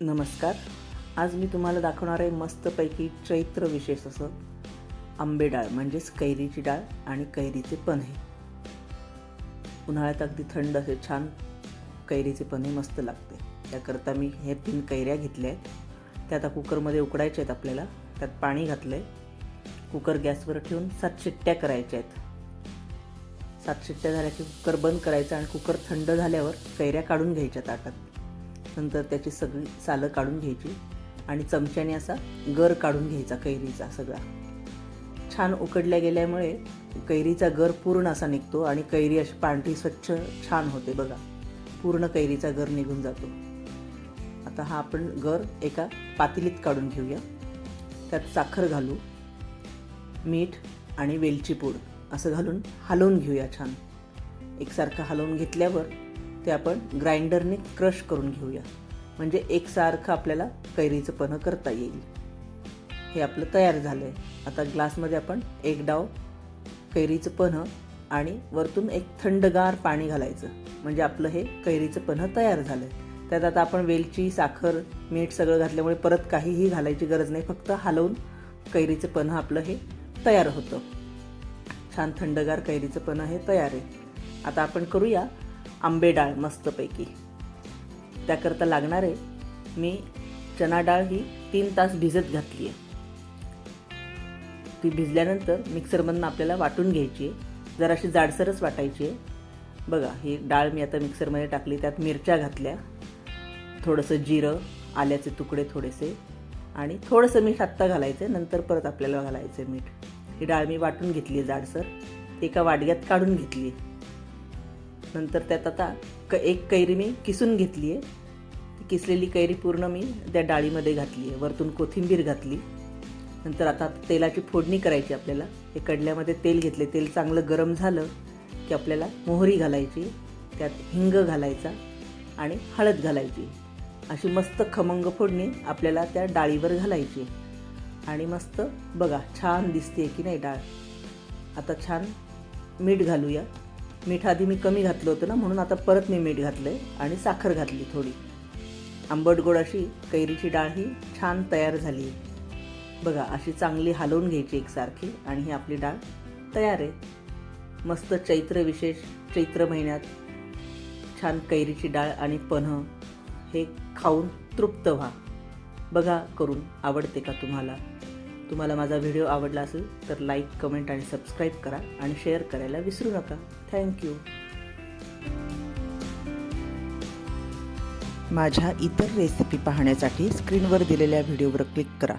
नमस्कार. आज मी तुम्हाला दाखवणार आहे मस्तपैकी चैत्र विशेष असं. आंबे डाळ म्हणजेच कैरीची डाळ आणि कैरीचे पन्हे. उन्हाळ्यात अगदी थंड असे छान कैरीचे पन्हे मस्त लागते. त्याकरता मी हे तीन कैऱ्या घेतल्या आहेत. त्या आता कुकरमध्ये उकडायच्या आहेत आपल्याला. त्यात पाणी घातलं आहे कुकर गॅसवर ठेवून सात शिट्ट्या करायच्या आहेत. सात शिट्ट्या झाल्या की कुकर बंद करायचा आणि कुकर थंड झाल्यावर कैऱ्या काढून घ्यायच्या ताटात. नंतर त्याची सगळी सालं काढून घ्यायची आणि चमच्याने असा गर काढून घ्यायचा कैरीचा सगळा. छान उकडल्या गेल्यामुळे कैरीचा गर पूर्ण असा निघतो आणि कैरी अशी पांढरी स्वच्छ छान होते बघा. पूर्ण कैरीचा गर निघून जातो. आता हा आपण गर एका पातेलीत काढून घेऊया. त्यात साखर घालू मीठ आणि वेलची पूड असं घालून हलवून घेऊया छान. एकसारखं हलवून घेतल्यावर ते आपण ग्राइंडरने क्रश करून घेऊया. म्हणजे एकसारखं आपल्याला कैरीचं पन्हं करता येईल. हे आपलं तयार झालं आहे आता ग्लासमध्ये आपण एक डाव कैरीचं पन्हं आणि वरतून एक थंडगार पाणी घालायचं. म्हणजे आपलं हे कैरीचं पन्हं तयार झालं आहे त्यात आता आपण वेलची साखर मीठ सगळं घातल्यामुळे परत काहीही घालायची गरज नाही. फक्त हलवून कैरीचं पन्हं आपलं हे तयार होतं. छान थंडगार कैरीचं पन्हं हे तयार आहे. आता आपण करूया आंबे डाळ मस्तपैकी. त्याकरता लागणार आहे मी चना डाळ ही तीन तास भिजत घातली आहे. ती भिजल्यानंतर मिक्सरमधनं आपल्याला वाटून घ्यायची आहे. जराशी जाडसरच वाटायची आहे. बघा ही डाळ मी आता मिक्सरमध्ये टाकली त्यात मिरच्या घातल्या. थोडंसं जिरं आल्याचे तुकडे थोडेसे आणि थोडंसं मीठ आत्ता घालायचं आहे. नंतर परत आपल्याला घालायचं मीठ. ही डाळ मी वाटून घेतली जाडसर. एका वाडग्यात काढून घेतली आहे. नंतर त्यात आता क एक कैरी मी किसून घेतली आहे. ती किसलेली कैरी पूर्ण मी त्या डाळीमध्ये घातली आहे. वरतून कोथिंबीर घातली. नंतर आता तेलाची फोडणी करायची आपल्याला. हे कडल्यामध्ये तेल घेतले. तेल चांगलं गरम झालं की आपल्याला मोहरी घालायची त्यात हिंग घालायचा आणि हळद घालायची. अशी मस्त खमंग फोडणी आपल्याला त्या डाळीवर घालायची. आणि मस्त बघा छान दिसते की नाही डाळ. आता छान मीठ घालूया. मीठ आधी मी कमी घातलं होतं ना म्हणून आता परत मी मीठ घातलं आहे आणि साखर घातली थोडी. आंबट गोड अशी कैरीची डाळ ही छान तयार झाली आहे. बघा अशी चांगली हलवून घ्यायची एकसारखी आणि ही आपली डाळ तयार आहे. मस्त चैत्र विशेष चैत्र महिन्यात छान कैरीची डाळ आणि पन्ह हे खाऊन तृप्त व्हा. बघा करून आवडते का तुम्हाला? तुम्हाला माझा व्हिडिओ आवडला असेल तर लाईक कमेंट आणि सबस्क्राईब करा आणि शेअर करायला विसरू नका. थँक्यू माझ्या इतर रेसिपी पाहण्यासाठी स्क्रीनवर दिलेल्या व्हिडिओवर क्लिक करा.